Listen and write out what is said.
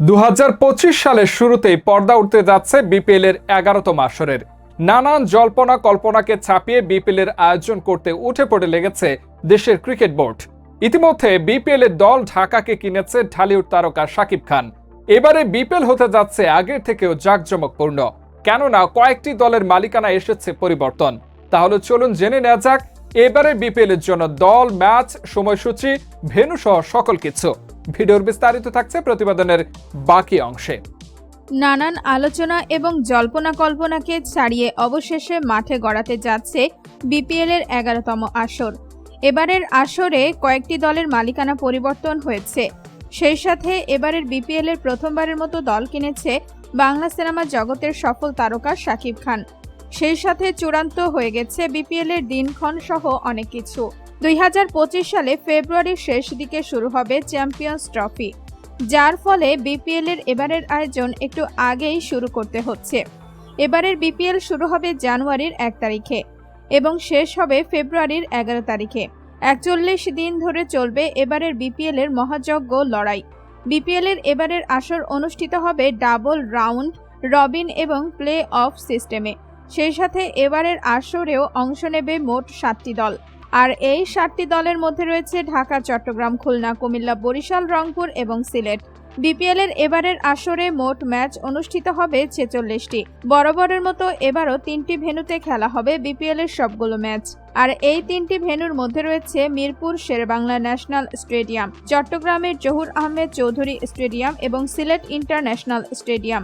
দু হাজার পঁচিশ সালের শুরুতেই পর্দা উঠতে যাচ্ছে বিপিএল এর এগারোতম আসরের। নানান জল্পনা কল্পনাকে ছাপিয়ে বিপিএল এর আয়োজন করতে উঠে পড়ে লেগেছে দেশের ক্রিকেট বোর্ড। ইতিমধ্যে বিপিএল এর দল ঢাকাকে কিনেছে ঢালিউড তারকা শাকিব খান। এবারে বিপিএল হতে যাচ্ছে আগের থেকেও জাঁকজমকপূর্ণ। কেননা কয়েকটি দলের মালিকানা এসেছে পরিবর্তন। তাহলে চলুন জেনে নেওয়া যাক, এবারে বিপিএল এর জন্য দল, ম্যাচ, সময়সূচি, ভেন্যু সহ সকল কিছু। ভিডিওর বিস্তারিত থাকছে প্রতিবেদনের বাকি অংশে। নানান আলোচনা এবং জল্পনা কল্পনাকে ছাড়িয়ে অবশেষে মাঠে গড়াতে যাচ্ছে বিপিএল এর এগারোতম আসর। এবারের আসরে কয়েকটি দলের মালিকানা পরিবর্তন হয়েছে। সেই সাথে এবারের বিপিএল এর প্রথমবারের মতো দল কিনেছে বাংলা সিনেমা জগতের সফল তারকা শাকিব খান। সেই সাথে চূড়ান্ত হয়ে গেছে বিপিএল এর দিনক্ষণ সহ অনেক কিছু। দুই হাজার পঁচিশ সালে ফেব্রুয়ারির শেষ দিকে শুরু হবে চ্যাম্পিয়ন্স ট্রফি, যার ফলে বিপিএল এর এবারের আয়োজন একটু আগেই শুরু করতে হচ্ছে। এবারের বিপিএল শুরু হবে জানুয়ারির এক তারিখে এবং শেষ হবে ফেব্রুয়ারির এগারো তারিখে। একচল্লিশ দিন ধরে চলবে এবারের বিপিএল এর মহাযজ্ঞ লড়াই। বিপিএল এর এবারের আসর অনুষ্ঠিত হবে ডাবল রাউন্ড, রবিন এবং প্লে অফ সিস্টেমে। সেই সাথে এবারের আসরেও অংশ নেবে মোট সাতটি দল। আর এই সাতটি দলের মধ্যে রয়েছে ঢাকা, চট্টগ্রাম, খুলনা, কুমিল্লা, বরিশাল, রংপুর এবং সিলেট। বিপিএল এর এবারের আসরে মোট ম্যাচ অনুষ্ঠিত হবে ছেচল্লিশটি। বরাবরের মতো এবারও তিনটি ভেন্যুতে খেলা হবে বিপিএল এর সবগুলো ম্যাচ। আর এই তিনটি ভেন্যুর মধ্যে রয়েছে মিরপুর শেরেবাংলা ন্যাশনাল স্টেডিয়াম, চট্টগ্রামের জহুর আহমেদ চৌধুরী স্টেডিয়াম এবং সিলেট ইন্টারন্যাশনাল স্টেডিয়াম।